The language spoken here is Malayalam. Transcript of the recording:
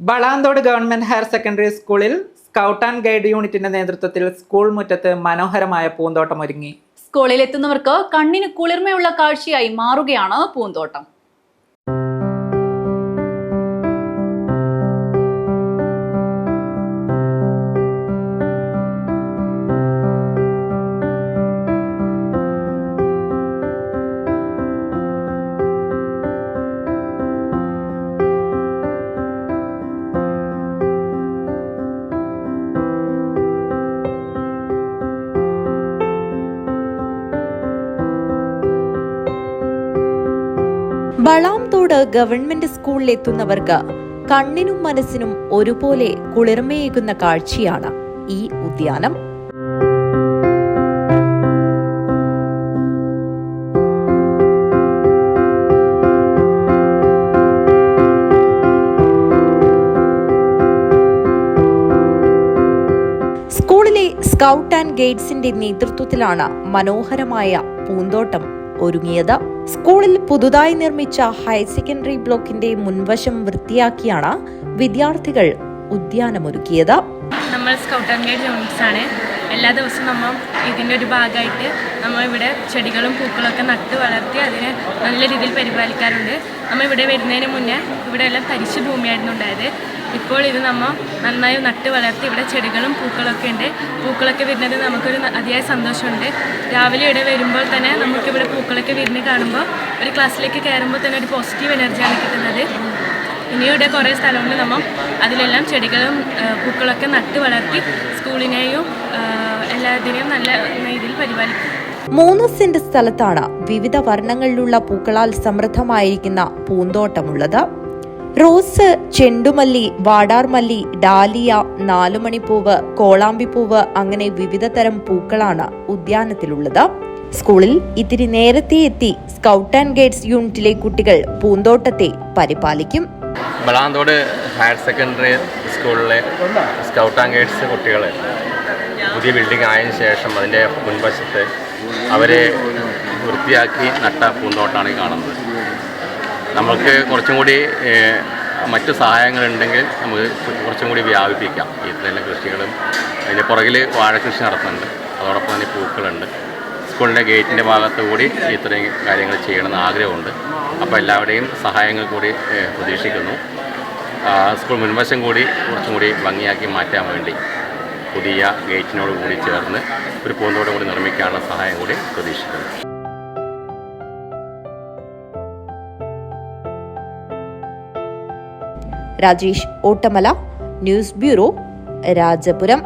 വളാന്തോട് ഗവൺമെന്റ് ഹയർ സെക്കൻഡറി സ്കൂളിൽ സ്കൗട്ട് ആൻഡ് ഗൈഡ് യൂണിറ്റിന്റെ നേതൃത്വത്തിൽ സ്കൂൾ മുറ്റത്ത് മനോഹരമായ പൂന്തോട്ടം ഒരുങ്ങി സ്കൂളിൽ എത്തുന്നവർക്ക് കണ്ണിന് കുളിർമയുള്ള കാഴ്ചയായി മാറുകയാണ് പൂന്തോട്ടം. വളാംതോട് ഗവൺമെന്റ് സ്കൂളിലെത്തുന്നവർക്ക് കണ്ണിനും മനസ്സിനും ഒരുപോലെ കുളിർമയേകുന്ന കാഴ്ചയാണ് ഈ ഉദ്യാനം. സ്കൂളിലെ സ്കൗട്ട് ആൻഡ് ഗൈഡ്സിന്റെ നേതൃത്വത്തിലാണ് മനോഹരമായ പൂന്തോട്ടം ഒരുങ്ങിയത്. സ്കൂളിൽ പുതുതായി നിർമ്മിച്ച ഹയർ സെക്കൻഡറി ബ്ലോക്കിന്റെ മുൻവശം വൃത്തിയാക്കിയാണ് വിദ്യാർത്ഥികൾ ഉദ്യാനമൊരുക്കിയത്. നമ്മൾ സ്കൗട്ട് ആൻഡ് ഗൈഡ് യൂണിറ്റ്സ് ആണ്. എല്ലാ ദിവസവും നമ്മൾ ഇതിന്റെ ഒരു ഭാഗമായിട്ട് നമ്മൾ ഇവിടെ ചെടികളും പൂക്കളൊക്കെ നട്ട് വളർത്തി അതിനെ നല്ല രീതിയിൽ പരിപാലിക്കാറുണ്ട്. നമ്മൾ ഇവിടെ വരുന്നതിന് മുന്നേ ഇവിടെ എല്ലാം തരിശു ഭൂമിയായിരുന്നു ഉണ്ടായത്. ഇപ്പോൾ ഇത് നമ്മൾ നന്നായി നട്ട് വളർത്തി ഇവിടെ ചെടികളും പൂക്കളൊക്കെ ഉണ്ട്. പൂക്കളൊക്കെ വരുന്നത് നമുക്കൊരു അതിയായ സന്തോഷമുണ്ട്. രാവിലെ ഇവിടെ വരുമ്പോൾ തന്നെ നമുക്കിവിടെ പൂക്കളൊക്കെ വിരിഞ്ഞ് കാണുമ്പോൾ ഒരു ക്ലാസ്സിലേക്ക് കയറുമ്പോൾ തന്നെ ഒരു പോസിറ്റീവ് എനർജിയാണ് കിട്ടുന്നത്. ഇനിയുടെ കുറേ സ്ഥലമുണ്ട് നമ്മൾ അതിലെല്ലാം ചെടികളും പൂക്കളൊക്കെ നട്ട് വളർത്തി സ്കൂളിനെയും എല്ലാത്തിനെയും നല്ല രീതിയിൽ പരിപാലിക്കും. മൂന്ന് സെന്റ് സ്ഥലത്താണ് വിവിധ വർണങ്ങളിലുള്ള പൂക്കളാൽ സമൃദ്ധമായിരിക്കുന്ന പൂന്തോട്ടമുള്ളത്. റോസ് ചെണ്ടുമല്ലി വാടാർമല്ലി ഡാലിയ നാലുമണിപ്പൂവ് കോളാമ്പിപ്പൂവ് അങ്ങനെ വിവിധ തരം പൂക്കളാണ് ഉദ്യാനത്തിലുള്ളത്. സ്കൂളിൽ ഇത്തിരി നേരത്തെ എത്തി സ്കൗട്ട് ആൻഡ് ഗൈഡ്സ് യൂണിറ്റിലെ കുട്ടികൾ പൂന്തോട്ടത്തെ പരിപാലിക്കും. വളാന്തോട് ഹയർ സെക്കൻഡറി സ്കൂളിലെ സ്കൗട്ട് ആൻഡ് ഗൈഡ്സ് കുട്ടികൾ പുതിയ ബിൽഡിംഗ് ആയതിനു ശേഷം അതിന്റെ മുൻവശത്ത് അവരെ വൃത്തിയാക്കി നട്ട പൂന്തോട്ടമാണ് ഈ കാണുന്നത്. നമുക്ക് കുറച്ചും കൂടി മറ്റ് സഹായങ്ങളുണ്ടെങ്കിൽ നമുക്ക് കുറച്ചും കൂടി വ്യാപിപ്പിക്കാം. ഇത്രയും കൃഷികളും അതിന്റെ പുറകിൽ വാഴകൃഷി നടത്തുന്നുണ്ട്. അതോടൊപ്പം തന്നെ പൂക്കളുണ്ട്. സ്കൂളിന്റെ ഗേറ്റിന്റെ ഭാഗത്ത് കൂടി ഇത്രയും കാര്യങ്ങൾ ചെയ്യണമെന്ന് ആഗ്രഹമുണ്ട്. അപ്പോൾ എല്ലാവരുടെയും സഹായങ്ങൾ കൂടി പ്രതീക്ഷിക്കുന്നു. സ്കൂൾ മുൻവശം കൂടി കുറച്ചും കൂടി ഭംഗിയാക്കി മാറ്റാൻ വേണ്ടി പുതിയ ഗേറ്റിനോട് കൂടി ചേർന്ന് ഒരു പൂന്തോട് കൂടി നിർമ്മിക്കാനുള്ള സഹായം കൂടി പ്രതീക്ഷിക്കുന്നു. Rajesh Ottamala news bureau Rajapuram.